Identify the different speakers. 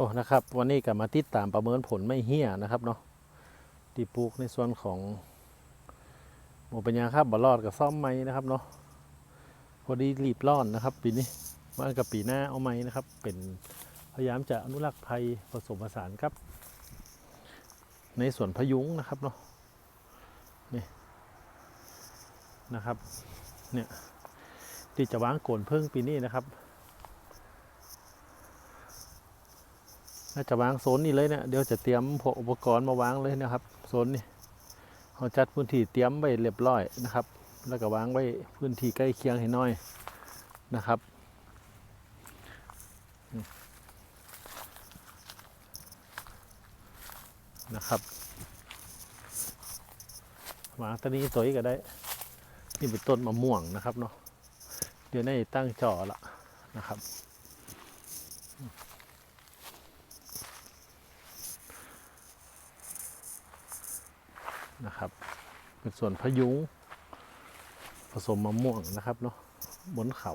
Speaker 1: อ้นะครับวันนี้ก็มาติดตามประเมินผลไม่เหี้ยนะครับเนาะที่ปลูกในส่วนของหมูปัญญาครับบอลอดกับซ่อมไม้นะครับเนาะพอดีรีบร้อนนะครับ ปีนี้มากับปีหน้าเอาไม้นะครับ เป็นพยายามจะอนุรักษ์ภัยผสมผสานครับ ในส่วนพยุงนะครับเนาะนี่นะครับเนี่ยที่จะวางโกนเพิ่งปีนี้นะครับ น่าจะวางโซนนี้เลยเนี่ยเดี๋ยวจะเตรียมพวกอุปกรณ์มาวางเลยนะครับโซนนี้เราจัดพื้นที่เตรียมไว้เรียบร้อยนะครับ แล้วก็วางไว้พื้นที่ใกล้เคียงให้น้อยนะครับนี่นะครับวางตัวนี้ตัวนี้ก็ได้ นี่เป็นต้นมะม่วงนะครับเนาะเดี๋ยวนี้ตั้งจอละนะครับ นะครับ เป็นส่วนพยุงผสมมะม่วงนะครับเนาะบนเขา